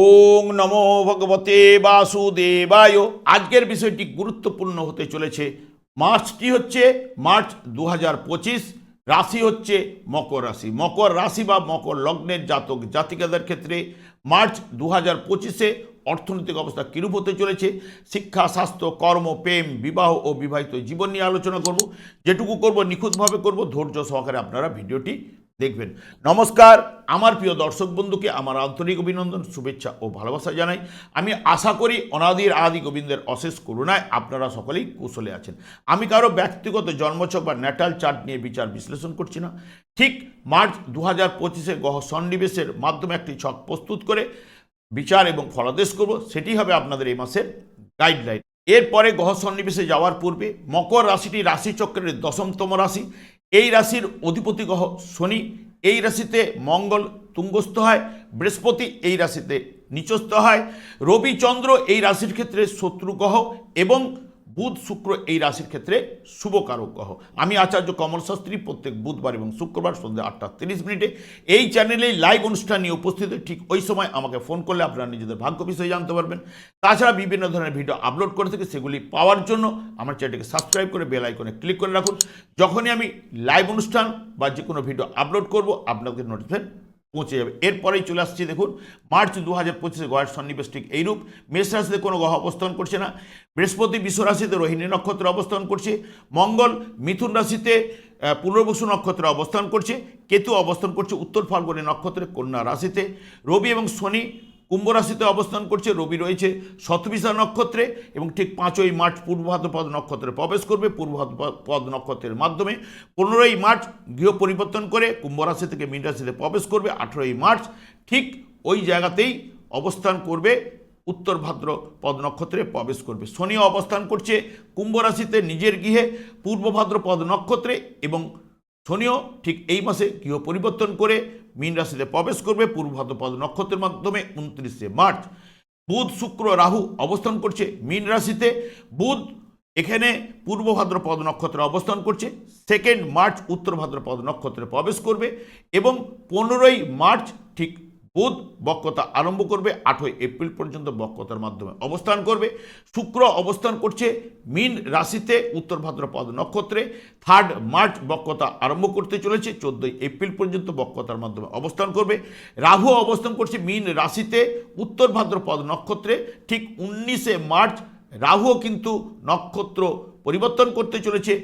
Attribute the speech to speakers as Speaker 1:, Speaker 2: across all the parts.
Speaker 1: ওং নমো ভগবতে বাসুদেবায়। আজকের বিষয়টি গুরুত্বপূর্ণ হতে চলেছে। মার্চটি হচ্ছে? মার্চ দু পঁচিশ। রাশি হচ্ছে মকর রাশি। মকর রাশি বা মকর লগ্নের জাতক জাতিকাদের ক্ষেত্রে মার্চ দু হাজার পঁচিশে অর্থনৈতিক অবস্থা কিরূপ হতে চলেছে? শিক্ষা, স্বাস্থ্য, কর্ম, প্রেম, বিবাহ ও বিবাহিত জীবন নিয়ে আলোচনা করব। যেটুকু করব, নিখুঁতভাবে করব। ধৈর্য সহকারে আপনারা ভিডিওটি দেখবেন। নমস্কার, আমার প্রিয় দর্শক বন্ধুকে আমার আন্তরিক অভিনন্দন, শুভেচ্ছা ও ভালোবাসা জানাই। আমি আশা করি অনাদির আদি গোবিন্দের অশেষ করুণায় আপনারা সকলেই কুশলে আছেন। আমি কারও ব্যক্তিগত জন্মছক বা ন্যাটাল চার্ট নিয়ে বিচার বিশ্লেষণ করছি না। ঠিক মার্চ দু হাজার পঁচিশে গহ সন্নিবেশের মাধ্যমে একটি ছক প্রস্তুত করে বিচার এবং ফলাদেশ করব। সেটি হবে আপনাদের এই মাসের গাইডলাইন এরপরে গ্রহ সন্নিবেশে যাওয়ার পূর্বে মকর রাশিটি রাশিচক্রের দশমতম রাশি। এই রাশির অধিপতি গ্রহ শনি, এই রাশিতে মঙ্গল তুঙ্গস্থ হয়, বৃহস্পতি এই রাশিতে নিচস্থ হয় রবিচন্দ্র এই রাশির ক্ষেত্রে শত্রু গ্রহ এবং বুধ, শুক্র এই রাশির ক্ষেত্রে শুভকারক গ্রহ। আমি আচার্য কমল শাস্ত্রী প্রত্যেক বুধবার এবং শুক্রবার সন্ধ্যা আটটা তিরিশ মিনিটে এই চ্যানেলে লাইভ অনুষ্ঠান নিয়ে উপস্থিত। ঠিক ওই সময় আমাকে ফোন করলে আপনারা নিজেদের ভাগ্য বিষয়ে জানতে পারবেন। তাছাড়া বিভিন্ন ধরনের ভিডিও আপলোড করে থেকে, সেগুলি পাওয়ার জন্য আমার চ্যানেলটিকে সাবস্ক্রাইব করে বেল আইকনে ক্লিক করে রাখুন। যখনই আমি লাইভ অনুষ্ঠান বা যে কোনো ভিডিও আপলোড করব আপনাদের নোটিফিকেশন পৌঁছে যাবে। এরপরেই চলে আসছে দেখুন, মার্চ দু হাজার পঁচিশে গয়ের সন্নিবেশ ঠিক এইরূপ। মেষ রাশিতে কোনো গ্রহ অবস্থান করছে না। বৃহস্পতি বিশ্ব রাশিতে রোহিণী নক্ষত্রে অবস্থান করছে। মঙ্গল মিথুন রাশিতে পুনর্বসু নক্ষত্রে অবস্থান করছে। কেতু অবস্থান করছে। উত্তর ফাল্গুনী নক্ষত্রে কন্যা রাশিতে। রবি এবং শনি কুম্ভ রাশিতে অবস্থান করছে, রবি রয়েছে শতবিশা নক্ষত্রে এবং ঠিক পাঁচই মার্চ পূর্ব ভাদ্রপদ নক্ষত্রে প্রবেশ করবে। পূর্ব ভাদ্রপদ নক্ষত্রের মাধ্যমে পনেরোই মার্চ গৃহ পরিবর্তন করে কুম্ভ রাশি থেকে মীন রাশিতে প্রবেশ করবে, আঠেরোই মার্চ ঠিক ওই জায়গাতেই অবস্থান করবে, উত্তর ভাদ্র পদ নক্ষত্রে প্রবেশ করবে। শনি অবস্থান করছে কুম্ভ রাশিতে নিজের গৃহে, পূর্ব ভাদ্র পদ নক্ষত্রে এবং শনিও ঠিক এই মাসে গৃহ পরিবর্তন করে মীন রাশিতে প্রবেশ করবে, পূর্ব ভাদ্রপদ নক্ষত্রের মাধ্যমে উনত্রিশে মার্চ। বুধ, শুক্র, রাহু অবস্থান করছে মীন রাশিতে। বুধ এখানে পূর্ব ভাদ্রপদ নক্ষত্রে অবস্থান করছে সেকেন্ড মার্চ উত্তর ভাদ্রপদ নক্ষত্রে প্রবেশ করবে এবং পনেরোই মার্চ ঠিক বুধ বক্রতা আরম্ভ করবে আঠই এপ্রিল পর্যন্ত বক্রতার মাধ্যমে অবস্থান করবে। শুক্র অবস্থান করছে মীন রাশিতে, উত্তর ভাদ্রপদ নক্ষত্রে। থার্ড মার্চ বক্রতা আরম্ভ করতে চলেছে, চোদ্দোই এপ্রিল পর্যন্ত বক্রতার মাধ্যমে অবস্থান করবে। রাহু অবস্থান করছে মীন রাশিতে, উত্তর ভাদ্রপদ নক্ষত্রে। ঠিক উনিশে মার্চ রাহুও কিন্তু নক্ষত্র পরিবর্তন করতে চলেছে,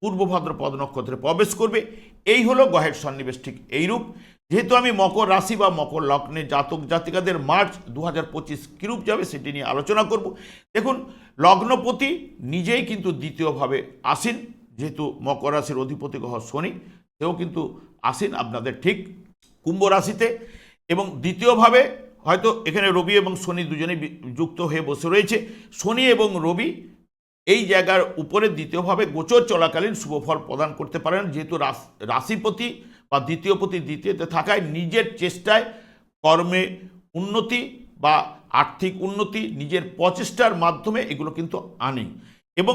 Speaker 1: পূর্ব ভাদ্রপদ নক্ষত্রে প্রবেশ করবে। এই হলো গ্রহের সন্নিবেশ, ঠিক এইরূপ। যেহেতু আমি মকর রাশি বা মকর লগ্নে জাতক জাতিকাদের মার্চ দু হাজার পঁচিশ কীরূপ যাবে সেটি নিয়ে আলোচনা করব। দেখুন, লগ্নপতি নিজেই কিন্তু দ্বিতীয়ভাবে আসেন, যেহেতু মকর রাশির অধিপতি গ্রহ শনি, সেও কিন্তু আসেন আপনাদের ঠিক কুম্ভ রাশিতে এবং দ্বিতীয়ভাবে হয়তো এখানে রবি এবং শনি দুজনেই যুক্ত হয়ে বসে রয়েছে। শনি এবং রবি এই জায়গার উপরে দ্বিতীয়ভাবে গোচর চলাকালীন শুভফল প্রদান করতে পারেন। যেহেতু রাশিপতি বা দ্বিতীয়পতি দ্বিতীয়তে থাকায় নিজের চেষ্টায় কর্মে উন্নতি বা আর্থিক উন্নতি, নিজের প্রচেষ্টার মাধ্যমে এগুলো কিন্তু আনে এবং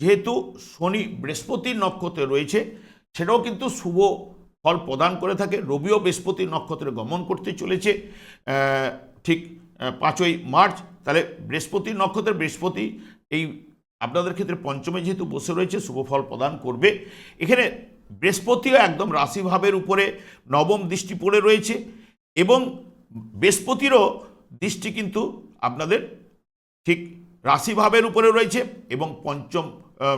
Speaker 1: যেহেতু শনি বৃহস্পতির নক্ষত্রে রয়েছে, সেটাও কিন্তু শুভ ফল প্রদান করে থাকে। রবিও বৃহস্পতি নক্ষত্রে গমন করতে চলেছে। ঠিক পাঁচই মার্চ, তাহলে বৃহস্পতি নক্ষত্রে বৃহস্পতি, এই আপনাদের ক্ষেত্রে পঞ্চমে যেহেতু বসে রয়েছে, শুভ ফল প্রদান করবে। এখানে বৃহস্পতিও একদম রাশিভাবের উপরে নবম দৃষ্টি পড়ে রয়েছে এবং বৃহস্পতিরও দৃষ্টি কিন্তু আপনাদের ঠিক রাশিভাবের উপরে রয়েছে এবং পঞ্চম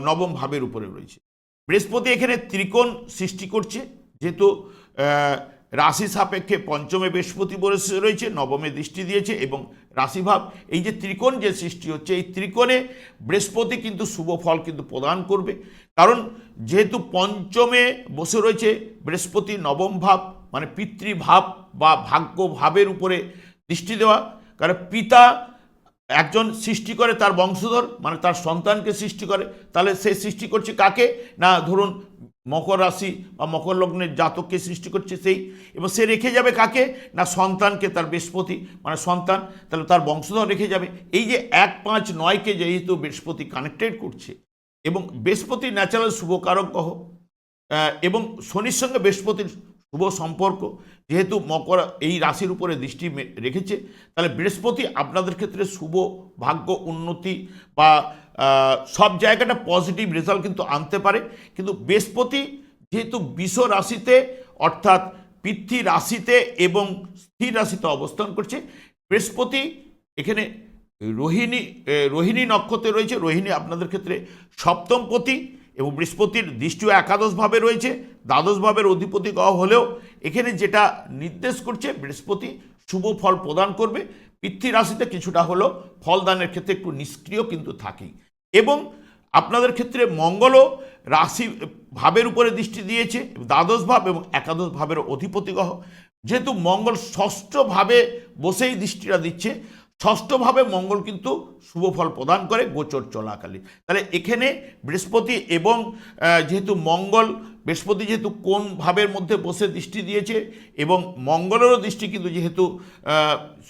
Speaker 1: নবম ভাবের উপরে রয়েছে। বৃহস্পতি এখানে ত্রিকোণ সৃষ্টি করছে, যেহেতু রাশি সাপেক্ষে পঞ্চমে বৃহস্পতি বসে রয়েছে, নবমে দৃষ্টি দিয়েছে এবং রাশিভাব, এই যে ত্রিকোণ যে সৃষ্টি হচ্ছে, এই ত্রিকোণে বৃহস্পতি কিন্তু শুভ ফল কিন্তু প্রদান করবে। কারণ যেহেতু পঞ্চমে বসে রয়েছে বৃহস্পতি, নবম ভাব মানে পিতৃভাব বা ভাগ্য ভাবের উপরে দৃষ্টি দেওয়া, কারণ পিতা একজন সৃষ্টি করে তার বংশধর মানে তার সন্তানকে সৃষ্টি করে, তাহলে সে সৃষ্টি করছে কাকে? না, ধরুন মকর রাশি বা মকর লগ্নের জাতককে সৃষ্টি করছে সেই, এবং সে রেখে যাবে কাকে? না সন্তানকে, তার বৃহস্পতি মানে সন্তান, তাহলে তার বংশধর রেখে যাবে। এই যে এক পাঁচ নয়কে যেহেতু বৃহস্পতি কানেক্টেড করছে, এবং বৃহস্পতি ন্যাচারাল শুভকারক গ্রহ এবং শনির সঙ্গে বৃহস্পতির শুভ সম্পর্ক, যেহেতু মকর এই রাশির উপরে দৃষ্টি রেখেছে, তাহলে বৃহস্পতি আপনাদের ক্ষেত্রে শুভ, ভাগ্য, উন্নতি বা সব জায়গাটা পজিটিভ রেজাল্ট কিন্তু আনতে পারে। কিন্তু বৃহস্পতি যেহেতু বিষ রাশিতে, অর্থাৎ পৃথ্বী রাশিতে এবং স্থির রাশিতে অবস্থান করছে, বৃহস্পতি এখানে রোহিণী রোহিণী নক্ষত্রে রয়েছে। রোহিণী আপনাদের ক্ষেত্রে সপ্তমপতি এবং বৃহস্পতির দৃষ্টিও একাদশভাবে রয়েছে, দ্বাদশভাবের অধিপতি হলেও এখানে যেটা নির্দেশ করছে, বৃহস্পতি শুভ ফল প্রদান করবে। পৃথ্বী রাশিতে কিছুটা হলো ফলদানের ক্ষেত্রে একটু নিষ্ক্রিয় কিন্তু থাকেই এবং আপনাদের ক্ষেত্রে মঙ্গলও রাশি ভাবের উপরে দৃষ্টি দিয়েছে, দ্বাদশ ভাব এবং একাদশ ভাবের অধিপতি গ্রহ যেহেতু মঙ্গল ষষ্ঠভাবে বসেই দৃষ্টিটা দিচ্ছে ষষ্ঠভাবে মঙ্গল কিন্তু শুভ ফল প্রদান করে গোচর চলাকালীন। তাহলে এখানে বৃহস্পতি এবং যেহেতু মঙ্গল, বৃহস্পতি যেহেতু কোন ভাবের মধ্যে বসে দৃষ্টি দিয়েছে এবং মঙ্গলেরও দৃষ্টি কিন্তু যেহেতু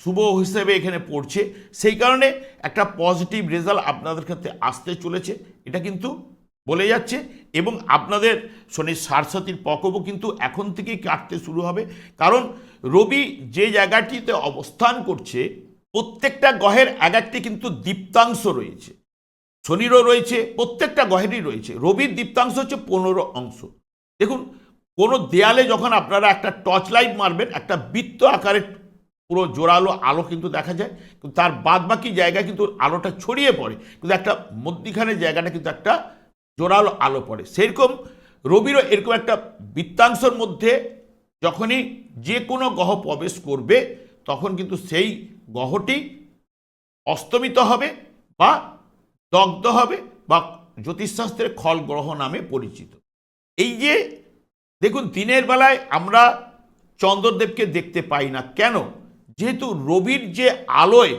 Speaker 1: শুভ হিসেবে এখানে পড়ছে, সেই কারণে একটা পজিটিভ রেজাল্ট আপনাদের ক্ষেত্রে আসতে চলেছে। এটা কিন্তু বলে যাচ্ছে এবং আপনাদের শনির সারসাতির প্রকোপও কিন্তু এখন থেকেই কাটতে শুরু হবে। কারণ রবি যে জায়গাটিতে অবস্থান করছে প্রত্যেকটা গ্রহের এক একটি কিন্তু দীপ্তাংশ রয়েছে। শনিরও রয়েছে, প্রত্যেকটা গ্রহেরই রয়েছে। রবির দীপ্তাংশ হচ্ছে পনেরো অংশ। দেখুন, কোনো দেয়ালে যখন আপনারা একটা টর্চ লাইট মারবেন, একটা বৃত্ত আকারের পুরো জোরালো আলো কিন্তু দেখা যায়, কিন্তু তার বাদ বাকি জায়গায় কিন্তু আলোটা ছড়িয়ে পড়ে, কিন্তু একটা মধ্যিখানে জায়গাটা কিন্তু একটা জোরালো আলো পড়ে। সেরকম রবিরও এরকম একটা বৃত্তাংশের মধ্যে যখনই যে কোনো গ্রহ প্রবেশ করবে, তখন কিন্তু সেই গ্রহটি অস্তমিত হবে বা দগ্ধ হবে বা জ্যোতিষশাস্ত্রে খল গ্রহ নামে পরিচিত। এই যে, দেখুন, দিনের বেলায় আমরা চন্দ্রদেবকে দেখতে পাই না। কেন? যেহেতু রবির যে আলোয়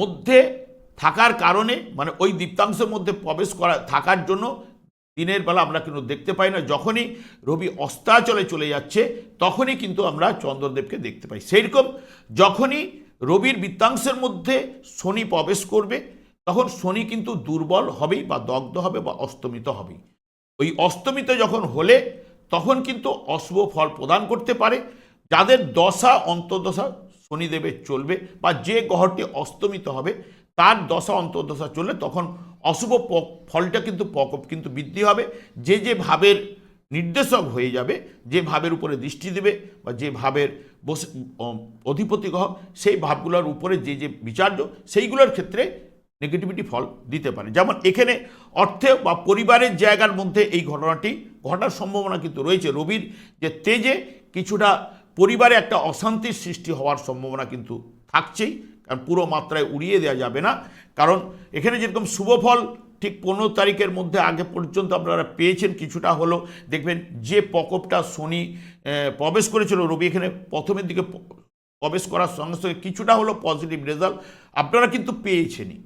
Speaker 1: মধ্যে থাকার কারণে মানে ওই দীপ্তাংশের মধ্যে প্রবেশ করা, থাকার জন্য দিনের বেলা আমরা কিন্তু দেখতে পাই না। যখনই রবি অস্তাচলে চলে যাচ্ছে, তখনই কিন্তু আমরা চন্দ্রদেবকে দেখতে পাই। সেইরকম যখনই রবির বৃত্তাংশের মধ্যে শনি প্রবেশ করবে, তখন শনি কিন্তু দুর্বল হবেই বা দগ্ধ হবে বা অস্তমিত হবেই। ওই অস্তমিত যখন হলে, তখন কিন্তু অশুভ ফল প্রদান করতে পারে, যাদের দশা, অন্তর্দশা শনিদেবের চলবে বা যে গ্রহটি অস্তমিত হবে, তার দশা, অন্তর্দশা চললে তখন অশুভ ফলটা কিন্তু প্রকোপ কিন্তু বৃদ্ধি হবে। যে যে ভাবের নির্দেশক হয়ে যাবে, যে ভাবের উপরে দৃষ্টি দেবে বা যে ভাবের বসে অধিপতি গ্রহ সেই ভাবগুলোর উপরে যে যে বিচার্য, সেইগুলোর ক্ষেত্রে নেগেটিভিটি ফল দিতে পারে। যেমন এখানে অর্থে বা পরিবারের জায়গার মধ্যে এই ঘটনাটি ঘটার সম্ভাবনা কিন্তু রয়েছে। রবির যে তেজে কিছুটা পরিবারে একটা অশান্তির সৃষ্টি হওয়ার সম্ভাবনা কিন্তু থাকছেই। কারণ পুরো মাত্রায় উড়িয়ে দেওয়া যাবে না। কারণ এখানে যেরকম শুভ ফল ঠিক পনেরো তারিখের মধ্যে আগে পর্যন্ত আপনারা পেয়েছেন কিছুটা হলো। দেখবেন যে প্রকোপটা শনি প্রবেশ করেছিল, রবি এখানে প্রথমের দিকে প্রবেশ করার সঙ্গে সঙ্গে কিছুটা হলো পজিটিভ রেজাল্ট আপনারা কিন্তু পেয়েছেনই।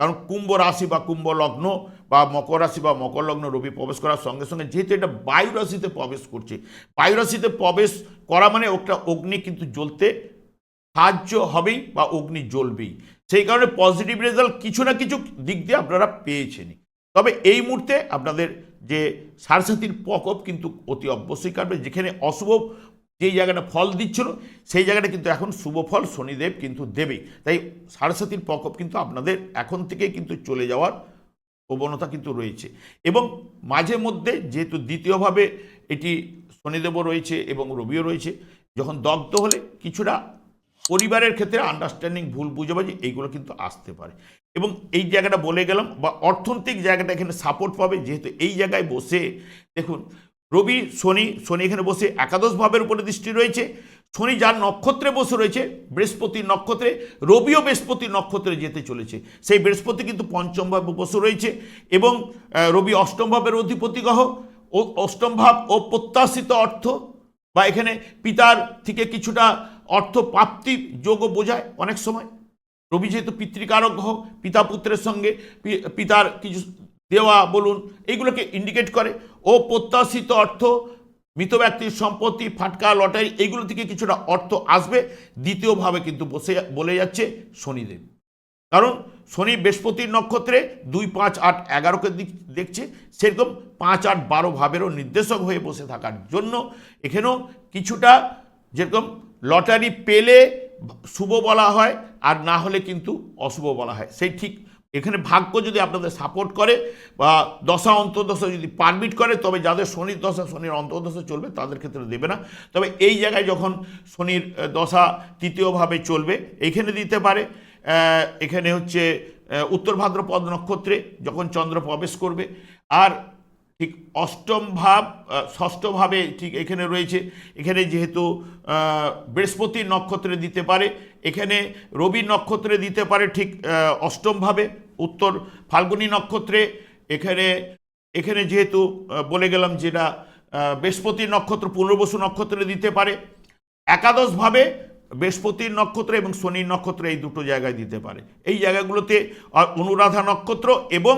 Speaker 1: কারণ কুম্ভ রাশি বা কুম্ভ লগ্ন বা মকর রাশি বা মকর লগ্ন রবি প্রবেশ করার সঙ্গে সঙ্গে যেহেতু এটা বায়ু রাশিতে প্রবেশ করছে বায়ু রাশিতে প্রবেশ করা মানে ওটা অগ্নি কিন্তু জ্বলতে সাহায্য হবেই বা অগ্নি জ্বলবেই। সেই কারণে পজিটিভ রেজাল্ট কিছু না কিছু দিক দিয়ে আপনারা পেয়েছেনই। তবে এই মুহূর্তে আপনাদের যে সারসাথীর প্রকোপ কিন্তু অতি অবশ্যই কাটবে, যেখানে অশুভ যেই জায়গাটা ফল দিচ্ছিল, সেই জায়গাটা কিন্তু এখন শুভ ফল শনিদেব কিন্তু দেবেই। তাই সারসাথীর প্রকোপ কিন্তু আপনাদের এখন থেকে কিন্তু চলে যাওয়ার প্রবণতা কিন্তু রয়েছে। এবং মাঝে মধ্যে যেহেতু দ্বিতীয়ভাবে এটি শনিদেবও রয়েছে এবং রবিও রয়েছে, যখন দগ্ধ হলে কিছুটা পরিবারের ক্ষেত্রে আন্ডারস্ট্যান্ডিং ভুল বুঝাবুঝি, এইগুলো কিন্তু আসতে পারে। এবং এই জায়গাটা বলে গেলাম, বা অর্থনৈতিক জায়গাটা এখানে সাপোর্ট পাবে, যেহেতু এই জায়গায় বসে, দেখুন, রবি, শনি শনি এখানে বসে একাদশ ভাবের উপরে দৃষ্টি রয়েছে, শনি যার নক্ষত্রে বসে রয়েছে বৃহস্পতির নক্ষত্রে, রবিও বৃহস্পতির নক্ষত্রে যেতে চলেছে। সেই বৃহস্পতি কিন্তু পঞ্চম ভাবে বসে রয়েছে, এবং রবি অষ্টম ভাবের অধিপতি গ্রহ, ও অষ্টম ভাব ও প্রত্যাশিত অর্থ, বা এখানে পিতার থেকে কিছুটা অর্থ প্রাপ্তি যোগও বোঝায় অনেক সময়। রবি যেহেতু পিতৃকারক গ্রহ পিতা পুত্রের সঙ্গে পিতার কিছু দেওয়া বলুন, এইগুলোকে ইন্ডিকেট করে। ও প্রত্যাশিত অর্থ, মৃত ব্যক্তির সম্পত্তি, ফাটকা, লটারি, এইগুলো থেকে কিছুটা অর্থ আসবে। দ্বিতীয়ভাবে কিন্তু বসে, বলে যাচ্ছে শনিদেব। কারণ শনি বৃহস্পতির নক্ষত্রে দুই, পাঁচ, আট, এগারোকে দিক- দেখছে, সেরকম পাঁচ, আট, বারো ভাবেরও নির্দেশক হয়ে বসে থাকার জন্য এখানেও কিছুটা যেরকম লটারি পেলে শুভ বলা হয়, আর না হলে কিন্তু অশুভ বলা হয়। সেই ঠিক এখানে ভাগ্য যদি আপনাদের সাপোর্ট করে, বা দশা অন্তর্দশা যদি পারমিট করে, তবে যাদের শনির দশা, শনির অন্তর্দশা চলবে, তাদের ক্ষেত্রে দেবে না। তবে এই জায়গায় যখন শনির দশা তৃতীয়ভাবে চলবে এইখানে দিতে পারে এখানে হচ্ছে উত্তর ভাদ্রপদ নক্ষত্রে যখন চন্দ্র প্রবেশ করবে। আর ঠিক অষ্টম ভাব ষষ্ঠভাবে ঠিক এখানে রয়েছে। এখানে যেহেতু আহ, বৃহস্পতির নক্ষত্রে দিতে পারে এখানে রবি নক্ষত্রে দিতে পারে ঠিক অষ্টমভাবে উত্তর ফাল্গুনী নক্ষত্রে এখানে এখানে যেহেতু বলে গেলাম যেটা আহ, বৃহস্পতির নক্ষত্র পুনর্বসু নক্ষত্রে দিতে পারে। একাদশভাবে বৃহস্পতির নক্ষত্র এবং শনির নক্ষত্র এই দুটো জায়গায় দিতে পারে। এই জায়গাগুলোতে অনুরাধা নক্ষত্র এবং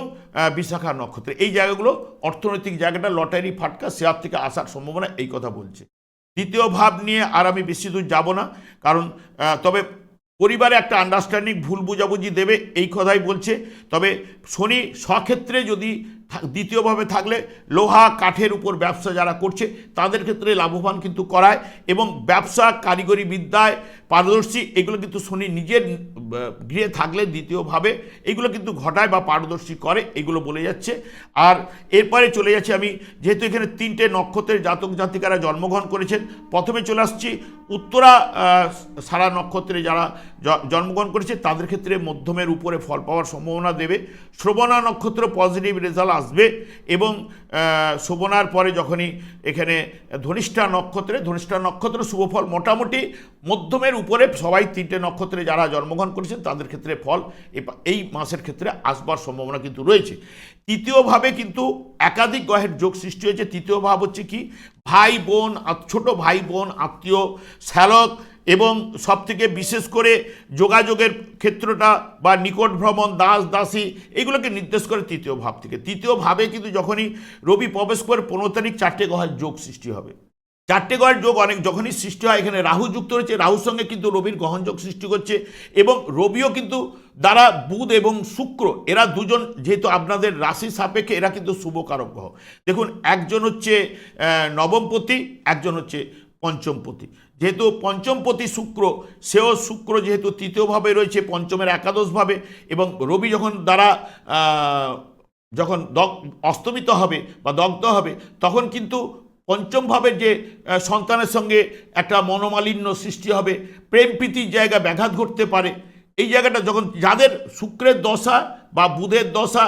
Speaker 1: বিশাখা নক্ষত্র। এই জায়গাগুলো অর্থনৈতিক জায়গাটা লটারি ফাটকা, শেয়ার থেকে আসার সম্ভাবনা এই কথা বলছে। দ্বিতীয় ভাব নিয়ে আর আমি বেশি দূর যাব না, কারণ তবে পরিবারে একটা আন্ডারস্ট্যান্ডিং ভুল বুঝাবুঝি দেবে, এই কথাই বলছে। তবে শনি স্বক্ষেত্রে যদি দ্বিতীয়ভাবে থাকলে লোহা, কাঠের উপর ব্যবসা যারা করছে, তাদের ক্ষেত্রে লাভবান কিন্তু করায় এবং ব্যবসা, কারিগরি বিদ্যায় পারদর্শী, এগুলো কিন্তু শনি নিজের গৃহে থাকলে দ্বিতীয়ভাবে এগুলো কিন্তু ঘটায় বা পারদর্শী করে, এগুলো বলে যাচ্ছে। আর এরপরে চলে যাচ্ছে আমি, যেহেতু এখানে তিনটে নক্ষত্রের জাতক জাতিকারা জন্মগ্রহণ করেছেন, প্রথমে চলে আসছি উত্তরা সারা নক্ষত্রে যারা জন্মগ্রহণ করেছে, তাদের ক্ষেত্রে মধ্যমের উপরে ফল পাওয়ার সম্ভাবনা দেবে। শ্রবণা নক্ষত্র পজিটিভ রেজাল্ট আসবে এবং শোভনার পরে যখনই এখানে ধনিষ্ঠা নক্ষত্রে, ধনিষ্ঠা নক্ষত্র শুভফল মোটামুটি মধ্যমের উপরে সবাই তিনটে নক্ষত্রে যারা জন্মগ্রহণ করেছেন, তাদের ক্ষেত্রে ফল এই মাসের ক্ষেত্রে আসবার সম্ভাবনা কিন্তু রয়েছে। তৃতীয়ভাবে কিন্তু একাধিক গ্রহের যোগ সৃষ্টি হয়েছে। তৃতীয় ভাব হচ্ছে কি? ভাই বোন ছোট ভাই বোন, আত্মীয়, শ্যালক এবং সবথেকে বিশেষ করে যোগাযোগের ক্ষেত্রটা বা নিকট ভ্রমণ, দাস, দাসী, এগুলোকে নির্দেশ করে তৃতীয় ভাব থেকে। তৃতীয় ভাবে কিন্তু যখনই রবি প্রবেশ করে পনেরো তারিখ চারটে গ্রহের যোগ সৃষ্টি হবে। চারটে গ্রহের যোগ অনেক যখনই সৃষ্টি হয়, এখানে রাহু যুক্ত রয়েছে। রাহুর সঙ্গে কিন্তু রবির গ্রহণযোগ সৃষ্টি করছে এবং রবিও কিন্তু দ্বারা বুধ এবং শুক্র, এরা দুজন যেহেতু আপনাদের রাশি সাপেক্ষে, এরা কিন্তু শুভকারক গ্রহ। দেখুন, একজন হচ্ছে নবমপতি, একজন হচ্ছে পঞ্চমপতি। যেহেতু পঞ্চমপতি শুক্র, সেও শুক্র যেহেতু তৃতীয়ভাবে রয়েছে, পঞ্চমের একাদশভাবে এবং রবি যখন দ্বারা যখন দগ অস্তমিত হবে বা দগ্ধ হবে, তখন কিন্তু পঞ্চম ভাবের যে সন্তানের সঙ্গে একটা মনোমালিন্য সৃষ্টি হবে, প্রেম প্রীতির জায়গা ব্যাঘাত ঘটতে পারে। এই জায়গাটা যখন যাদের শুক্রের দশা বা বুধের দশা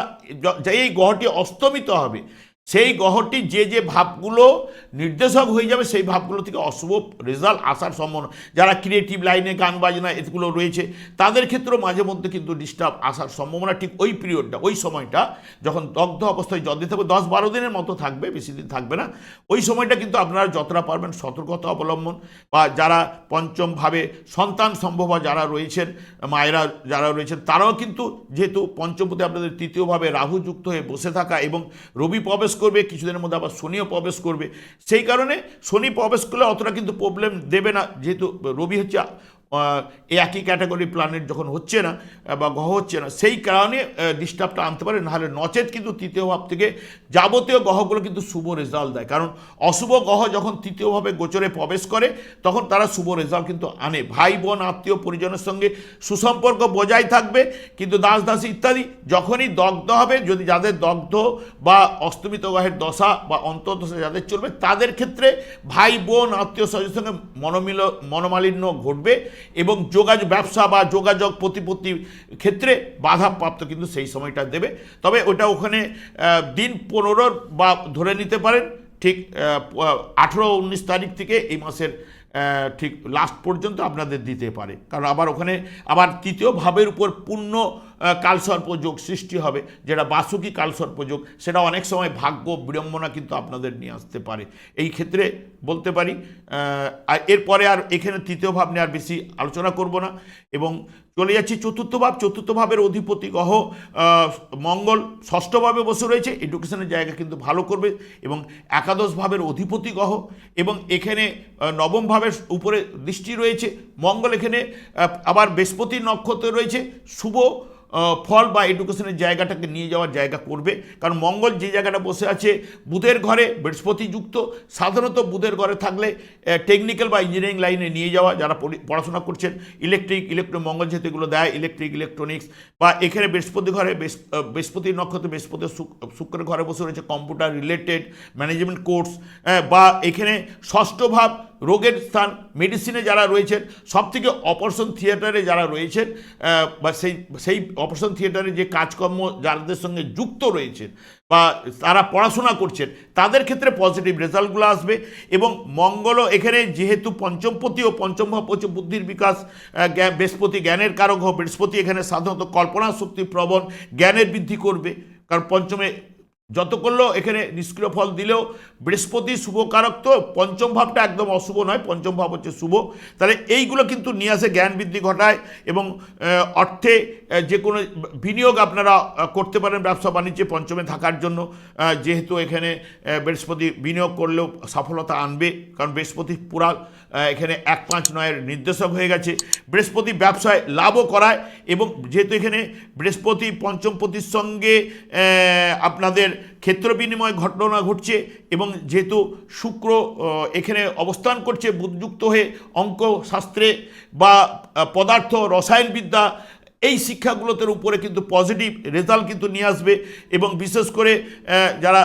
Speaker 1: যেই গ্রহটি অস্তমিত হবে সেই গ্রহটি যে যে ভাবগুলো নির্দেশক হয়ে যাবে, সেই ভাবগুলো থেকে অশুভ রেজাল্ট আসার সম্ভাবনা। যারা ক্রিয়েটিভ লাইনে গান বাজনা এগুলো রয়েছে, তাদের ক্ষেত্রেও মাঝে মধ্যে কিন্তু ডিস্টার্ব আসার সম্ভাবনা। ঠিক ওই পিরিয়ডটা ওই সময়টা যখন দগ্ধ অবস্থায় দিতে হবে দশ বারো দিনের মতো থাকবে, বেশি দিন থাকবে না, ওই সময়টা কিন্তু আপনারা যতটা পারবেন সতর্কতা অবলম্বন। বা যারা পঞ্চমভাবে সন্তান সম্ভব যারা রয়েছেন, মায়েরা যারা রয়েছেন, তারাও কিন্তু যেহেতু পঞ্চমপতি আপনাদের তৃতীয়ভাবে রাহু যুক্ত হয়ে বসে থাকা এবং রবি প্রবেশ করবে, কিছুদিনের মধ্যে আবার শনিও প্রবেশ করবে। সেই কারণে শনি প্রবেশ করলে অতটা কিন্তু প্রবলেম দেবে না। যেহেতু রবি হচ্ছে একই ক্যাটাগরি প্ল্যানেট যখন হচ্ছে না বা গ্রহ হচ্ছে না, সেই কারণে ডিস্টার্বটা আনতে পারে, নাহলে নচেত কিন্তু তৃতীয় ভাব থেকে যাবতীয় গ্রহগুলো কিন্তু শুভ রেজাল্ট দেয়। কারণ অশুভ গ্রহ যখন তৃতীয়ভাবে গোচরে প্রবেশ করে, তখন তারা শুভ রেজাল্ট কিন্তু আনে। ভাই, বোন, আত্মীয়, পরিজনের সঙ্গে সুসম্পর্ক বজায় থাকবে, কিন্তু দাস, দাসী ইত্যাদি যখনই দগ্ধ হবে, যদি যাদের দগ্ধ বা অস্তমিত গ্রহের দশা বা অন্তর্দশা যাদের চলবে, তাদের ক্ষেত্রে ভাই, বোন, আত্মীয়, স্বজনের সঙ্গে মনোমিল, মনোমালিন্য ঘটবে। এবং যোগাযোগ, ব্যবসা বা যোগাযোগ প্রতিপত্তি ক্ষেত্রে বাধাপ্রাপ্ত কিন্তু সেই সময়টা দেবে। তবে ওটা ওখানে দিন পনেরোর বা ধরে নিতে পারেন, ঠিক আঠেরো, উনিশ তারিখ থেকে এই মাসের ঠিক লাস্ট পর্যন্ত আপনাদের দিতে পারে। কারণ আবার ওখানে আবার তৃতীয় ভাবের উপর পূর্ণ কালসর্পযোগ কালসর্প যোগ সৃষ্টি হবে, যেটা বাসুকি কালসর্প যোগ, সেটা অনেক সময় ভাগ্য বিড়ম্বনা কিন্তু আপনাদের নিয়ে আসতে পারে। এই ক্ষেত্রে বলতে পারি এরপরে আর এখানে তৃতীয় ভাব নিয়ে আর বেশি আলোচনা করব না এবং চলে যাচ্ছি চতুর্থ ভাব চতুর্থ ভাবের অধিপতি গ্রহ মঙ্গল ষষ্ঠভাবে বসে রয়েছে। এডুকেশনের জায়গা কিন্তু ভালো করবে এবং একাদশ ভাবের অধিপতি গ্রহ এবং এখানে নবম ভাবের উপরে দৃষ্টি রয়েছে। মঙ্গল এখানে আবার বৃহস্পতির নক্ষত্র রয়েছে। শুভ ফল বা এডুকেশনের জায়গাটাকে নিয়ে যাওয়ার জায়গা করবে। কারণ মঙ্গল যে জায়গাটা বসে আছে বুধের ঘরে বৃহস্পতি যুক্ত সাধারণত বুধের ঘরে থাকলে টেকনিক্যাল বা ইঞ্জিনিয়ারিং লাইনে নিয়ে যাওয়া যারা পড়ি- পড়াশোনা করছেন ইলেকট্রিক ইলেকট্রো মঙ্গল যেহেতু এগুলো দেয় ইলেকট্রিক ইলেকট্রনিক্স বা এখানে বৃহস্পতি ঘরে বৃহস্প- আহ, বৃহস্পতির নক্ষত্র বৃহস্পতি শুক- শুক্রের ঘরে বসে রয়েছে কম্পিউটার রিলেটেড ম্যানেজমেন্ট কোর্স বা এখানে ষষ্ঠ ভাব রোগের স্থান মেডিসিনে যারা রয়েছেন সব থেকে অপারেশন থিয়েটারে যারা রয়েছেন বা সেই সেই অপারেশন থিয়েটারে যে কাজকর্ম যাদের সঙ্গে যুক্ত রয়েছেন বা তারা পড়াশোনা করছেন, তাদের ক্ষেত্রে পজিটিভ রেজাল্টগুলো আসবে এবং মঙ্গলও এখানে যেহেতু পঞ্চমপতি ও পঞ্চম ভাব বুদ্ধির বিকাশ বৃহস্পতি জ্ঞানের কারক বৃহস্পতি এখানে সাধারণত কল্পনা শক্তি প্রবণ, জ্ঞানের বৃদ্ধি করবে, কারণ পঞ্চমে যত করলেও এখানে নিষ্ক্রিয় ফল দিলেও বৃহস্পতি শুভকারক তো পঞ্চম ভাবটা একদম অশুভ নয়, পঞ্চম ভাব হচ্ছে শুভ। তাহলে এইগুলো কিন্তু নিয়ে আসে জ্ঞান বৃদ্ধি ঘটায় এবং অর্থে যে কোনো বিনিয়োগ আপনারা করতে পারেন ব্যবসা বাণিজ্যে পঞ্চমে থাকার জন্য। যেহেতু এখানে বৃহস্পতি বিনিয়োগ করলেও সফলতা আনবে, কারণ বৃহস্পতি পুরা এখানে এক পাঁচ নয়ের নির্দেশক হয়ে গেছে। বৃহস্পতি ব্যবসায় লাভও করায় এবং যেহেতু এখানে বৃহস্পতি পঞ্চমপতির সঙ্গে আপনাদের ক্ষেত্র বিনিময় ঘটনা ঘটছে এবং যেহেতু শুক্র এখানে অবস্থান করছে বুধযুক্ত হয়ে অঙ্ক শাস্ত্রে বা পদার্থ রসায়নবিদ্যা, এই শিক্ষাগুলোতে উপরে কিন্তু পজিটিভ রেজাল্ট কিন্তু নিয়ে আসবে এবং বিশেষ করে যারা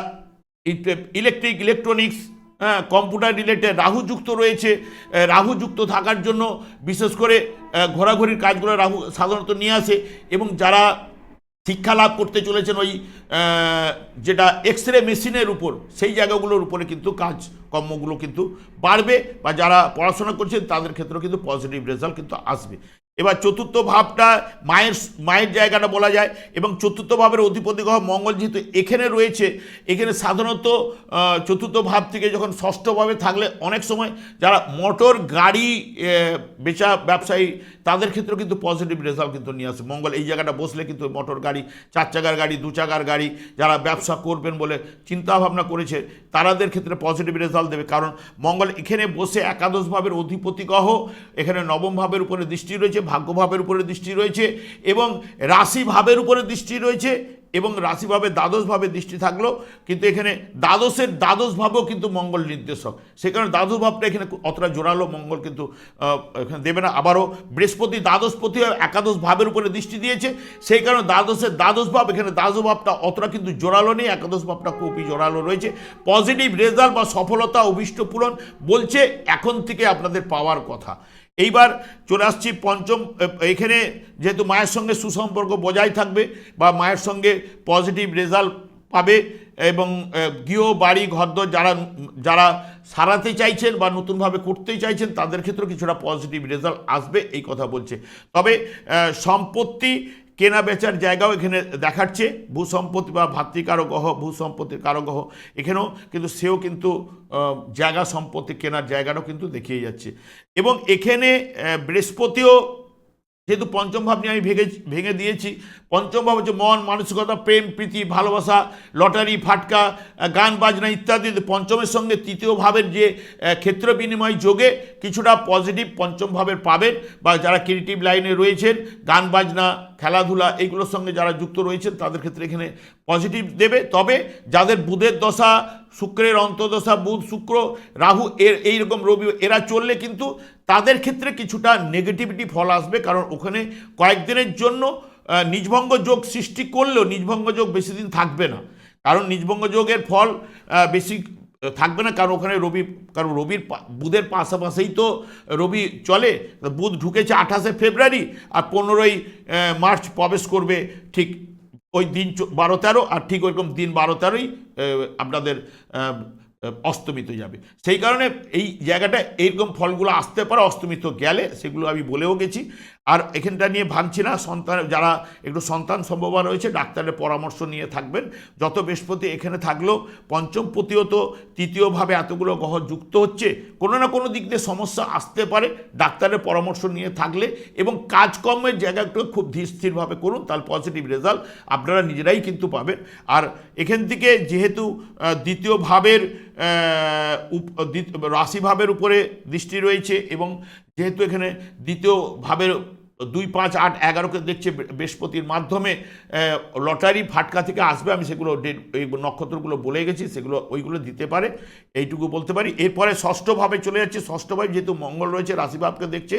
Speaker 1: ইলেকট্রিক, ইলেকট্রনিক্স হ্যাঁ কম্পিউটার রিলেটেড রাহু যুক্ত রয়েছে। রাহু যুক্ত থাকার জন্য বিশেষ করে ঘোরাঘুরির কাজগুলো রাহু সাধারণত নিয়ে আসে এবং যারা শিক্ষা লাভ করতে চলেছেন ওই যেটা এক্স রে মেশিনের উপর, সেই জায়গাগুলোর উপরে কিন্তু কাজ কর্মগুলো কিন্তু বাড়বে বা যারা পড়াশোনা করছেন তাদের ক্ষেত্রেও কিন্তু পজিটিভ রেজাল্ট কিন্তু আসবে। এবার চতুর্থ ভাবটা মায়ের মায়ের জায়গাটা বলা যায়, এবং চতুর্থ ভাবের অধিপতি গ্রহ মঙ্গল যেহেতু এখানে রয়েছে, এখানে সাধারণত চতুর্থ ভাব থেকে যখন ষষ্ঠভাবে থাকলে অনেক সময় যারা মোটর, গাড়ি বেচা ব্যবসায়ী, তাদের ক্ষেত্রেও কিন্তু পজিটিভ রেজাল্ট কিন্তু নিয়ে আসে। মঙ্গল এই জায়গাটা বসলে কিন্তু মোটর গাড়ি, চার চাকার গাড়ি, দু চাকার গাড়ি, যারা ব্যবসা করবেন বলে চিন্তা ভাবনা করেছে, তারাদের ক্ষেত্রে পজিটিভ রেজাল্ট দেবে। কারণ মঙ্গল এখানে বসে একাদশ ভাবের অধিপতি গ্রহ, এখানে নবম ভাবের উপরে দৃষ্টি রয়েছে ভাগ্য ভাবের উপরে দৃষ্টি রয়েছে এবং রাশি ভাবের উপরে দৃষ্টি রয়েছে এবং রাশিভাবে দ্বাদশভাবে দৃষ্টি থাকল, কিন্তু এখানে দ্বাদশের দ্বাদশ ভাবেও কিন্তু মঙ্গল নির্দেশক। সেই কারণে দ্বাদশ ভাবটা এখানে অতটা জোরালো মঙ্গল কিন্তু এখানে দেবে না। আবারও বৃহস্পতি, দ্বাদশপতি একাদশ ভাবের উপরে দৃষ্টি দিয়েছে। সেই কারণে দ্বাদশের দ্বাদশ ভাব এখানে দ্বাদশ ভাবটা অতটা কিন্তু জোরালো নেই একাদশ ভাবটা খুবই জোরালো রয়েছে। পজিটিভ রেজাল্ট বা সফলতা অভিষ্ট পূরণ বলছে এখন থেকে আপনাদের পাওয়ার কথা। এইবার চলে আসছি পঞ্চম এখানে যেহেতু মায়ের সঙ্গে সুসম্পর্ক বজায় থাকবে বা মায়ের সঙ্গে পজিটিভ রেজাল্ট পাবে এবং গৃহ, বাড়ি, ঘরদর যারা যারা সারাতে চাইছেন বা নতুনভাবে করতে চাইছেন তাদের ক্ষেত্রেও কিছুটা পজিটিভ রেজাল্ট আসবে, এই কথা বলছে। তবে সম্পত্তি কেনা বেচার জায়গাও এখানে দেখাচ্ছে। ভূসম্পত্তি বা ভাতৃকারগ্রহ ভূসম্পত্তির কারগ্রহ এখানেও কিন্তু সেও কিন্তু জায়গা সম্পত্তি কেনার জায়গাটাও কিন্তু দেখিয়ে যাচ্ছে। এবং এখানে বৃহস্পতিও যেহেতু পঞ্চম ভাব নিয়ে আমি ভেঙে ভেঙে দিয়েছি, পঞ্চম ভাব হচ্ছে মন, মানসিকতা, প্রেম, প্রীতি, ভালোবাসা, লটারি, ফাটকা গান, বাজনা ইত্যাদি। পঞ্চমের সঙ্গে তৃতীয় ভাবের যে ক্ষেত্র বিনিময় যোগে কিছুটা পজিটিভ পঞ্চম ভাবের পাবেন বা যারা ক্রিয়েটিভ লাইনে রয়েছেন, গান, বাজনা, খেলাধুলা, এইগুলোর সঙ্গে যারা যুক্ত রয়েছেন, তাদের ক্ষেত্রে এখানে পজিটিভ দেবে। তবে যাদের বুধের দশা শুক্রের অন্তদশা বুধ, শুক্র, রাহু, এর এইরকম রবি, এরা চললে কিন্তু তাদের ক্ষেত্রে কিছুটা নেগেটিভিটি ফল আসবে কারণ ওখানে কয়েকদিনের জন্য নিজভঙ্গ যোগ সৃষ্টি করলেও নিজভঙ্গ যোগ বেশি দিন থাকবে না। কারণ নিজভঙ্গ যোগের ফল বেশি থাকবে না কারণ ওখানে রবি, কারণ রবির বুধের পাশাপাশেই তো রবি চলে। বুধ ঢুকেছে আঠাশে ফেব্রুয়ারি আর পনেরোই মার্চ প্রবেশ করবে ঠিক ওই দিন বারো তেরো আর ঠিক ওইরকম দিন বারো তেরোই আপনাদের অস্তমিত যাবে। সেই কারণে এই জায়গাটা এইরকম ফলগুলো আসতে পারে অস্তমিত গেলে, সেগুলো আমি বলেও গেছি। আর এখানটা নিয়ে ভাবছি না, সন্তান, যারা একটু সন্তান সম্ভাবনা রয়েছে, ডাক্তারের পরামর্শ নিয়ে থাকবেন। যত বৃহস্পতি এখানে থাকলেও পঞ্চম প্রতিহত তৃতীয়ভাবে এতগুলো গ্রহ যুক্ত হচ্ছে, কোনো না কোনো দিক দিয়ে সমস্যা আসতে পারে, ডাক্তারের পরামর্শ নিয়ে থাকলে এবং কাজকর্মের জায়গাটা খুব ধীর স্থিরভাবে করুন, তাহলে পজিটিভ রেজাল্ট আপনারা নিজেরাই কিন্তু পাবেন। আর এখান থেকে যেহেতু দ্বিতীয় ভাবের রাশিভাবের উপরে দৃষ্টি রয়েছে এবং যেহেতু এখানে দ্বিতীয় ভাবের দুই পাঁচ আট এগারোকে দেখছে বৃহস্পতির মাধ্যমে লটারি ফাটকা থেকে আসবে, আমি সেগুলো এই নক্ষত্রগুলো বলে গেছি, সেগুলো ওইগুলো দিতে পারে, এইটুকু বলতে পারি। এরপরে ষষ্ঠভাবে চলে যাচ্ছে, ষষ্ঠভাবে যেহেতু মঙ্গল রয়েছে, রাশিভাবকে দেখছে,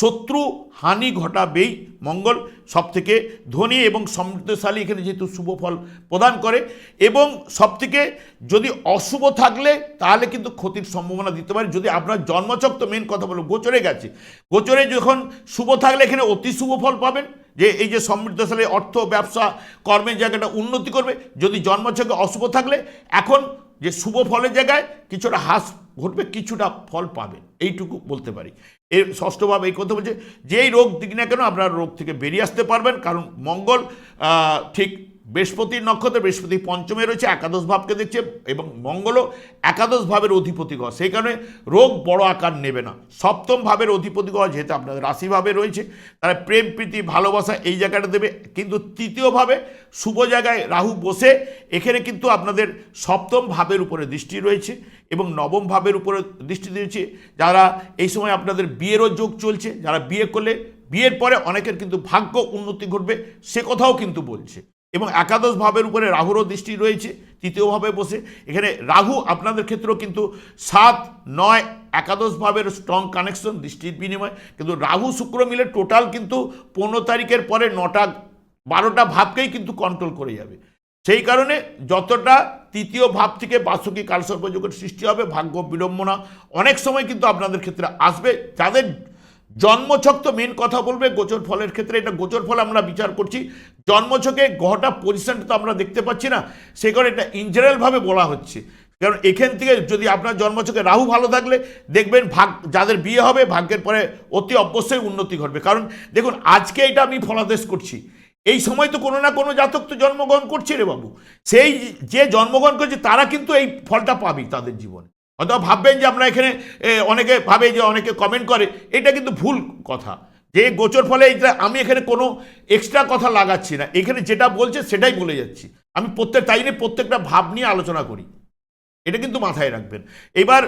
Speaker 1: শত্রু হানি ঘটাবেই মঙ্গল সব থেকে ধনী এবং সমৃদ্ধশালী এখানে যেহেতু শুভ ফল প্রদান করে, এবং সব থেকে যদি অশুভ থাকলে, তাহলে কিন্তু ক্ষতির সম্ভাবনা দিতে পারে। যদি আপনার জন্মচক তো মেন কথা বলো, গোচরে গেছে। গোচরে যখন শুভ থাকলে এখানে অতি শুভ ফল পাবেন। যে এই যে সমৃদ্ধশালী অর্থ, ব্যবসা, কর্মের জায়গাটা উন্নতি করবে। যদি জন্মছকে অশুভ থাকলে, এখন যে শুভ ফলের জায়গায় কিছুটা হ্রাস ঘটবে, কিছুটা ফল পাবে। এইটুকু বলতে পারি। এর ষষ্ঠভাবে এই কথা বলছে, যেই রোগ দিক না কেন, আপনার রোগ থেকে বেরিয়ে আসতে পারবেন। কারণ মঙ্গল ঠিক বৃহস্পতির নক্ষত্র বৃহস্পতি পঞ্চমে রয়েছে, একাদশ ভাবকে দেখছে, এবং মঙ্গলও একাদশ ভাবের অধিপতি গ্রহ সেই কারণে রোগ বড় আকার নেবে না। সপ্তম ভাবের অধিপতি গ্রহ যেহেতু আপনাদের রাশিভাবে রয়েছে, তারা প্রেম, প্রীতি, ভালোবাসা এই জায়গাটা দেবে। কিন্তু তৃতীয়ভাবে শুভ জায়গায় রাহু বসে, এখানে কিন্তু আপনাদের সপ্তম ভাবের উপরে দৃষ্টি রয়েছে, এবং নবম ভাবের উপরে দৃষ্টি দিয়েছে, যারা এই সময় আপনাদের বিয়েরও যোগ চলছে, যারা বিয়ে করলে, বিয়ের পরে অনেকের কিন্তু ভাগ্য উন্নতি ঘটবে, সে কথাও কিন্তু বলছে। এবং একাদশ ভাবের উপরে রাহুরও দৃষ্টি রয়েছে তৃতীয়ভাবে বসে। এখানে রাহু আপনাদের ক্ষেত্রেও কিন্তু সাত, নয় একাদশ ভাবের স্ট্রং কানেকশন দৃষ্টির বিনিময়। কিন্তু রাহু শুক্র মিলে টোটাল কিন্তু পনেরো তারিখের পরে নটা, বারোটা ভাবকেই কিন্তু কন্ট্রোল করে যাবে। সেই কারণে যতটা তৃতীয় ভাব থেকে বাসুকি কালসর্পযোগের সৃষ্টি হবে, ভাগ্য বিড়ম্বনা অনেক সময় কিন্তু আপনাদের ক্ষেত্রে আসবে। যাদের জন্মছক তো মেন কথা বলবে, গোচর ফলের ক্ষেত্রে এটা গোচর ফল আমরা বিচার করছি। জন্মছকে গ্রহটা পজিশনটা তো আমরা দেখতে পাচ্ছি না সেই কারণে এটা ইনজেনারেলভাবে বলা হচ্ছে। কারণ এখান থেকে যদি আপনার জন্মছকে রাহু ভালো থাকলে, দেখবেন ভাগ, যাদের বিয়ে হবে, ভাগ্যের পরে অতি অবশ্যই উন্নতি ঘটবে। কারণ দেখুন, আজকে এটা আমি ফলাদেশ করছি। এই সময় তো কোনো না কোনো জাতক তো জন্মগ্রহণ করছে রে বাবু। সেই যে জন্মগ্রহণ করছে, তারা কিন্তু এই ফলটা পাবেই তাদের জীবনে। অথবা ভাববেন যে আমরা এখানে অনেকে ভাবে যে অনেকে কমেন্ট করে। এটা কিন্তু ভুল কথা। যে গোচর ফলে এটা আমি এখানে কোনো এক্সট্রা কথা লাগাচ্ছি না। এখানে যেটা বলছে সেটাই বলে যাচ্ছি। আমি প্রত্যেক, তাই নিয়ে প্রত্যেকটা ভাব নিয়ে আলোচনা করি। এটা কিন্তু মাথায় রাখবেন। এবার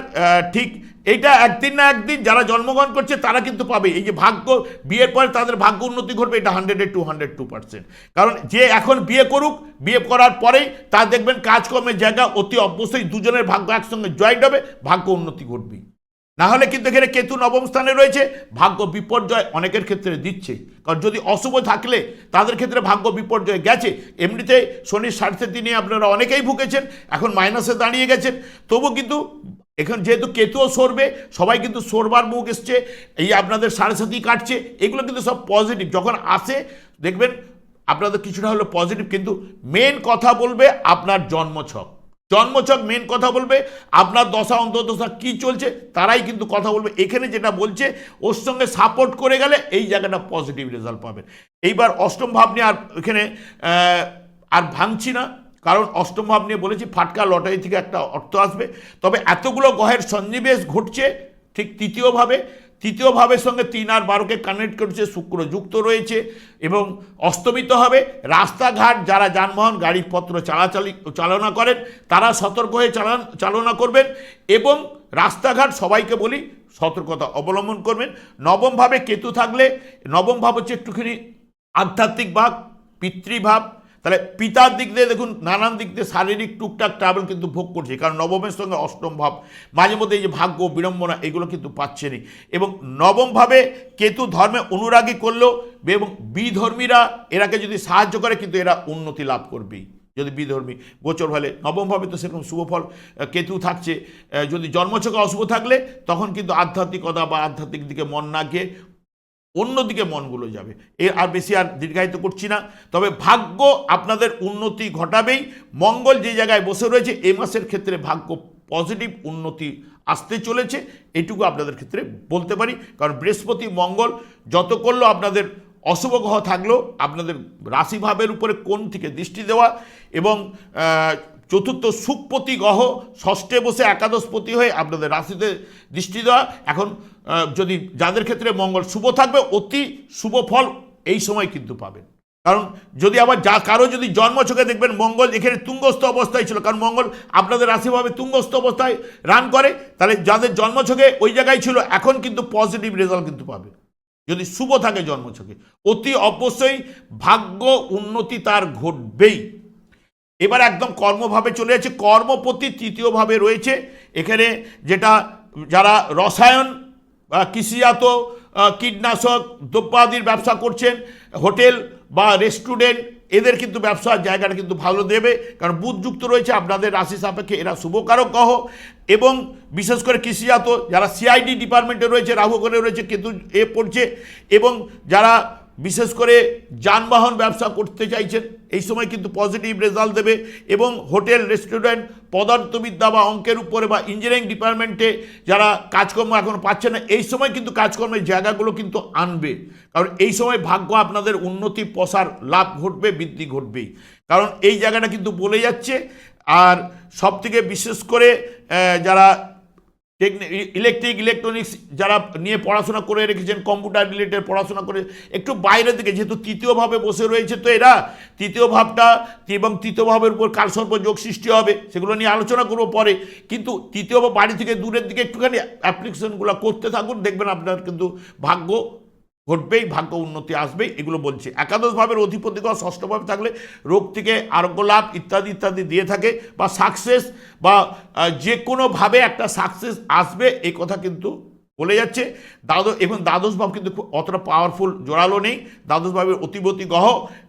Speaker 1: ঠিক এইটা একদিন না একদিন যারা জন্মগ্রহণ করছে, তারা কিন্তু পাবে। এই যে ভাগ্য, বিয়ের পরে তাদের ভাগ্য উন্নতি ঘটবে, এটা হান্ড্রেডে টু হান্ড্রেড টু পার্সেন্ট কারণ যে এখন বিয়ে করুক, বিয়ে করার পরেই তার দেখবেন কাজকর্মের জায়গা অতি অবশ্যই দুজনের ভাগ্য একসঙ্গে জয়েন্ট হবে, ভাগ্য উন্নতি ঘটবেই। না হলে কিন্তু এখানে কেতু নবম স্থানে রয়েছে, ভাগ্য বিপর্যয় অনেকের ক্ষেত্রে দিচ্ছে। কারণ যদি অশুভ থাকলে, তাদের ক্ষেত্রে ভাগ্য বিপর্যয় গেছে। এমনিতে শনির স্বার্থে নিয়ে আপনারা অনেকেই ভুগেছেন, এখন মাইনাসে দাঁড়িয়ে গেছেন। তবু কিন্তু এখন যেহেতু কেতুও সরবে, সবাই কিন্তু সরবার মুখ এসছে, এই আপনাদের সাড়ে সাথী কাটছে, এগুলো কিন্তু সব পজিটিভ যখন আসে, দেখবেন আপনাদের কিছুটা হলো পজিটিভ কিন্তু মেন কথা বলবে আপনার জন্মছক। জন্মছক মেন কথা বলবে, আপনার দশা, অন্তর্দশা কি চলছে, তারাই কিন্তু কথা বলবে। এখানে যেটা বলছে, ওর সঙ্গে সাপোর্ট করে গেলে এই জায়গাটা পজিটিভ রেজাল্ট পাবেন। এইবার অষ্টম ভাব নিয়ে আর এখানে আর ভাঙছি না, কারণ অষ্টম ভাব নিয়ে বলেছি, ফাটকা লটারি থেকে একটা অর্থ আসবে। তবে এতগুলো গ্রহের সন্নিবেশ ঘটছে, ঠিক তৃতীয়ভাবে তৃতীয় ভাবের সঙ্গে তিন আর বারোকে কানেক্ট করছে শুক্র, যুক্ত রয়েছে এবং অস্তমিত হবে। রাস্তাঘাট যারা যানবাহন গাড়িপত্র চালাচালি, চালনা করেন, তারা সতর্ক হয়ে চালান, চালনা করবেন এবং রাস্তাঘাট সবাইকে বলি সতর্কতা অবলম্বন করবেন। নবমভাবে কেতু থাকলে নবম ভাব হচ্ছে একটুখানি আধ্যাত্মিক ভাব, পিতৃভাব তাহলে পিতার দিক দিয়ে দেখুন, নানান দিক দিয়ে শারীরিক টুকটাক ট্রাভেল কিন্তু ভোগ করছে, কারণ নবমের সঙ্গে অষ্টম ভাব, মাঝে মধ্যে এই যে ভাগ্য, বিড়ম্বনা, এগুলো কিন্তু পাচ্ছেনই। এবং নবমভাবে কেতু ধর্মে অনুরাগী করলেও, এবং বিধর্মীরা এরাকে যদি সাহায্য করে, কিন্তু এরা উন্নতি লাভ করবেই। যদি বিধর্মী গোচর হলে, নবমভাবে তো সেরকম শুভফল কেতু থাকছে যদি জন্মছকে অশুভ থাকলে, তখন কিন্তু আধ্যাত্মিকতা বা আধ্যাত্মিক দিকে মন না গিয়ে অন্যদিকে মনগুলো যাবে। এর আর বেশি আর দীর্ঘায়িত করছি না। তবে ভাগ্য আপনাদের উন্নতি ঘটাবেই। মঙ্গল যে জায়গায় বসে রয়েছে, এ মাসের ক্ষেত্রে ভাগ্য পজিটিভ উন্নতি আসতে চলেছে। এটুকু আপনাদের ক্ষেত্রে বলতে পারি। কারণ বৃহস্পতি মঙ্গল যত করল আপনাদের অশুভ গ্রহ থাকলেও আপনাদের রাশিভাবের উপরে কোন থেকে দৃষ্টি দেওয়া এবং চতুর্থ সুখপতি গ্রহ, ষষ্ঠে বসে একাদশপতি হয়ে আপনাদের রাশিতে দৃষ্টি দেওয়া। এখন যদি যাদের ক্ষেত্রে মঙ্গল শুভ থাকবে, অতি শুভ ফল এই সময় কিন্তু পাবেন। কারণ, যদি আবার যা, কারও যদি জন্মছকে দেখবেন, মঙ্গল এখানে তুঙ্গস্থ অবস্থায় ছিল। কারণ, মঙ্গল আপনাদের রাশিভাবে তুঙ্গস্থ অবস্থায় রান করে। তাহলে যাদের জন্মছকে ওই জায়গায় ছিল, এখন কিন্তু পজিটিভ রেজাল্ট কিন্তু পাবে। যদি শুভ থাকে জন্মছকে অতি অবশ্যই ভাগ্য উন্নতি তার ঘটবেই। এবার একদম কর্মভাবে চলে যাচ্ছে, কর্মপতি তৃতীয়ভাবে রয়েছে। এখানে যেটা, যারা রসায়ন বা কৃষিজাত কীটনাশক, দ্রব্যাদির ব্যবসা করছেন, হোটেল বা রেস্টুরেন্ট, এদের কিন্তু ব্যবসার জায়গাটা কিন্তু ভালো দেবে। কারণ বুধযুক্ত রয়েছে, আপনাদের রাশি সাপেক্ষে এরা শুভকারক গ্রহ। এবং বিশেষ করে কৃষিজাত, যারা সিআইডি ডিপার্টমেন্টে রয়েছে রাহু করে রয়েছে কিন্তু এ পড়ছে। এবং যারা বিশেষ করে যানবাহন ব্যবসা করতে চাইছেন, এই সময় কিন্তু পজিটিভ রেজাল্ট দেবে এবং হোটেল রেস্টুরেন্ট পদার্থবিদ্যা বা অঙ্কের উপরে বা ইঞ্জিনিয়ারিং ডিপার্টমেন্টে যারা কাজকর্ম এখন পাচ্ছে না, এই সময় কিন্তু কাজকর্মের জায়গাগুলো কিন্তু আনবে। কারণ এই সময় ভাগ্য আপনাদের উন্নতি, প্রসার, লাভ ঘটবে, বৃদ্ধি ঘটবেই। কারণ এই জায়গাটা কিন্তু বলে যাচ্ছে, আর সবথেকে বিশেষ করে যারা ইলেকট্রিক ইলেকট্রনিক্স যারা নিয়ে পড়াশোনা করে রেখেছেন কম্পিউটার রিলেটেড পড়াশোনা করে, একটু বাইরে থেকে যেহেতু তৃতীয়ভাবে বসে রয়েছে, তো এরা তৃতীয় ভাবটা এবং তৃতীয় ভাবের উপর কালসর্প যোগ সৃষ্টি হবে, সেগুলো নিয়ে আলোচনা করব পরে। কিন্তু তৃতীয় বাড়ি থেকে দূরের দিকে একটুখানি অ্যাপ্লিকেশনগুলো করতে থাকুন, দেখবেন আপনার কিন্তু ভাগ্য ঘটবেই, ভাগ্য উন্নতি আসবেই, এগুলো বলছে। একাদশ ভাবের অধিপতি গ্রহ ষষ্ঠ থাকলে রোগ থেকে আরোগ্য লাভ ইত্যাদি ইত্যাদি দিয়ে থাকে বা সাকসেস বা যে কোনোভাবে একটা সাকসেস আসবে, এই কথা কিন্তু বলে যাচ্ছে। দ্বাদশ, এবং দ্বাদশ ভাব কিন্তু অতটা পাওয়ারফুল জোরালো নেই। দ্বাদশ ভাবের অতিবতী গ্রহ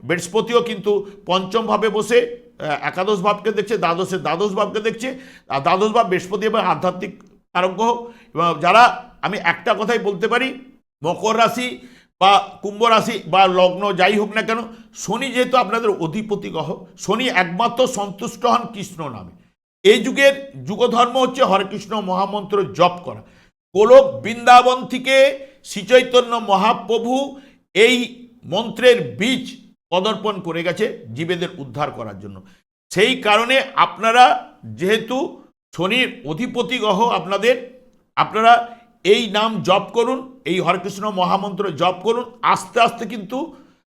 Speaker 1: বৃহস্পতিও কিন্তু পঞ্চম ভাবে বসে একাদশ ভাবকে দেখছে, দ্বাদশের দ্বাদশ ভাবকে দেখছে। আর দ্বাদশ ভাব বৃহস্পতি এবং আধ্যাত্মিক আরোগ্য এবং যারা, আমি একটা কথাই বলতে পারি মকর রাশি বা কুম্ভ রাশি বা লগ্ন যাই হোক না কেন, শনি যেহেতু আপনাদের অধিপতি গ্রহ, শনি একমাত্র সন্তুষ্ট হন কৃষ্ণ নামে। এই যুগের যুগধর্ম হচ্ছে হরে কৃষ্ণ মহামন্ত্র জপ করা। গোলক বৃন্দাবন থেকে শ্রীচৈতন্য মহাপ্রভু এই মন্ত্রের বীজ পদর্পণ করে গেছে জীবেদের উদ্ধার করার জন্য। সেই কারণে আপনারা যেহেতু শনির অধিপতি গ্রহ আপনাদের, আপনারা এই নাম জপ করুন, এই হরেকৃষ্ণ মহামন্ত্র জপ করুন। আস্তে আস্তে কিন্তু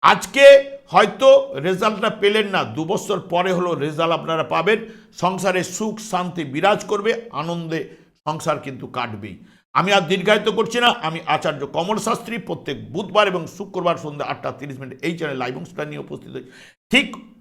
Speaker 1: আজকে হয়তো রেজাল্টটা পেলেন না। দু বছর পরে হলো রেজাল্ট আপনারা পাবেন। সংসারে সুখ, শান্তি বিরাজ করবে, আনন্দে সংসার কিন্তু কাটবেই। আমি আর দীর্ঘায়িত করছি না, আমি আচার্য কমল শাস্ত্রী প্রত্যেক বুধবার এবং শুক্রবার সন্ধ্যা আটটা তিরিশ মিনিট এই চ্যানেল লাইভ অনুষ্ঠান নিয়ে উপস্থিত হই। ঠিক